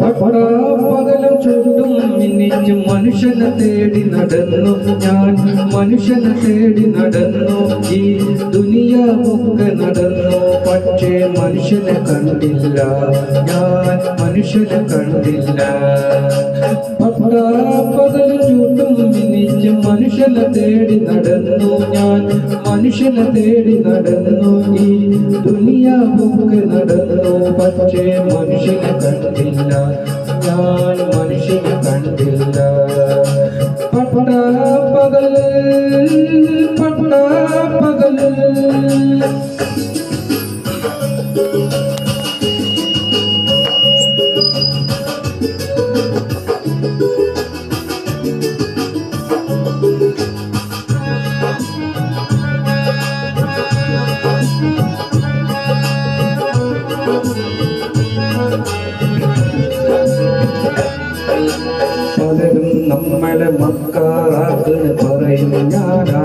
പകലും ചുട്ടും മിന്നിച്ചും മനുഷ്യനെ തേടി നടന്നു ഞാൻ. മനുഷ്യനെ തേടി നടന്നു. ഈ ദുനിയാവൊക്കെ നടന്നു. പക്ഷേ മനുഷ്യനെ കണ്ടില്ല. ഞാൻ മനുഷ്യനെ കണ്ടില്ല. പകലും ചൂട്ടും വിനിച്ചും മനുഷ്യനെ തേടി നടന്നു ഞാൻ. മനുഷ്യനെ തേടി നടന്നു. ഈ ദുനിയാവൊക്കെ നടന്നു. പക്ഷേ മനുഷ്യനെ കണ്ടില്ല. ഞാൻ മനുഷ്യനെ കണ്ടില്ല. പട്ട പകൽ പട്ട പകൽ. നമ്മളെ മക്കാറാക്കിന് പറയും ഞാനാ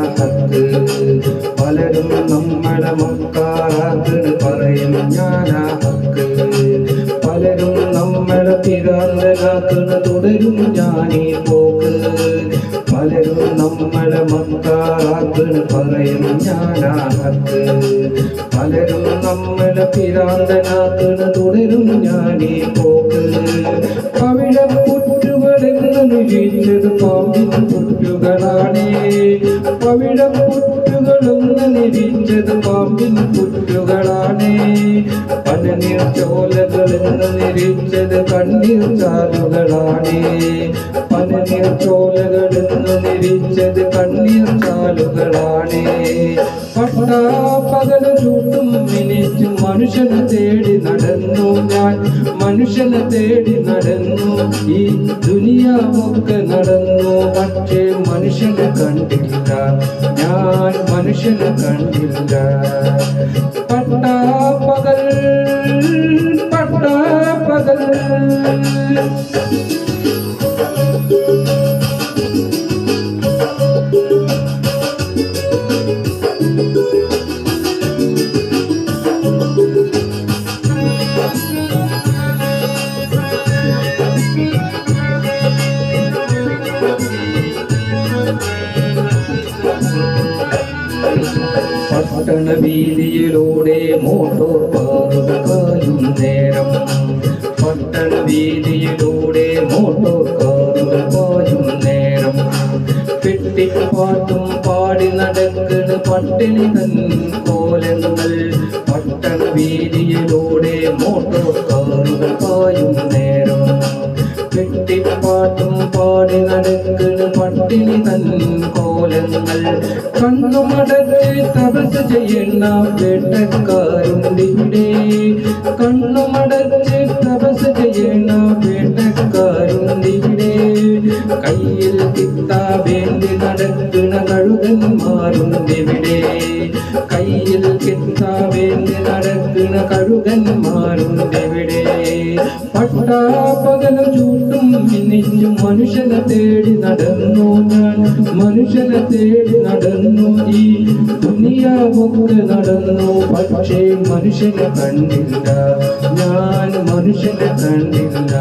പലരും നമ്മളെ മക്കാറാക്കിന് പറയും ഞാനാ പലരും നമ്മളെ പിരാന്തനാക്കിന് തുടരും ഞാനീ പോക്ക്. പലരും നമ്മളെ മക്കാറാക്കിന് പറയും ഞാനാ പലരും നമ്മളെ പിരാന്തനാക്കിന് തുടരും ഞാനീ പോക്ക്. അവിടെ പുറ്റുകളെന്ന് നിരീച്ചത് പാമ്പിൻ പുറ്റുകളാണേ അവിടെ പുറ്റുകളൊന്ന് നിരീച്ചത് പാമ്പിൻ പുറ്റുകളാണേ പനനീർ ചോലകളെന്ന് നിരീച്ചത് കണ്ണീർ ചാലുകളാണേ പനനീർ ചോലകളെന്ന് നിരീച്ചത് കണ്ണീർ ചാലുകളാണേ പട്ടാ പകൽ ചൂട്ടും മിനിച്ചും മനുഷ്യനെ തേടി നടന്നു ഞാൻ. മനുഷ്യനെ തേടി നടന്നു. ഈ ദുനിയാവൊക്കെ നടന്നു. പക്ഷേ മനുഷ്യനെ കണ്ടില്ല. ഞാൻ മനുഷ്യനെ കണ്ടില്ല. പട്ടണ വീതിയിലൂടെ മോട്ടോർ കാറുകൾ കായും നേരം. പട്ടണ വീതിയിലൂടെ മോട്ടോർ കാറുകൾ കായും നേരം പെട്ടിപ്പാട്ടും പാടി നടക്കുന്ന പട്ടിണി തൻ കോലങ്ങൾ. പട്ടണ വീതിയിലൂടെ കെട്ടിപ്പാട്ടും പാടി നടക്കുന്ന പട്ടിണി തൻ കോലങ്ങൾ കണ്ണുമടച്ച് തപസ് ചെയ്യുന്ന വേട്ടക്കാരുണ്ടിവിടെ കണ്ണുമടച്ച് തപസ് ചെയ്യുന്ന വേട്ടക്കാരുണ്ടിവിടെ കയ്യിൽ കിത്താവേണ്ടി നടക്കുന്ന കഴുകന്മാരുണ്ടിവിടെ കയ്യിൽ കിത്താവേണ്ടി നടക്കുന്ന കഴുകന്മാരുണ്ടിവിടെ ചൂട്ടും മിന്നിച്ചും മനുഷ്യനെ തേടി നടന്നു ഞാൻ മനുഷ്യനെ തേടി നടന്നു ഈ ദുനിയാവൊക്കെ നടന്നു പക്ഷേ മനുഷ്യനെ കണ്ടില്ല ഞാൻ മനുഷ്യനെ കണ്ടില്ല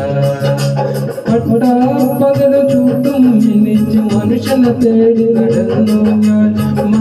പട്ടാ പകലും ചൂട്ടും മിന്നിച്ചും മനുഷ്യനെ തേടി നടന്നു ഞാൻ മനുഷ്യ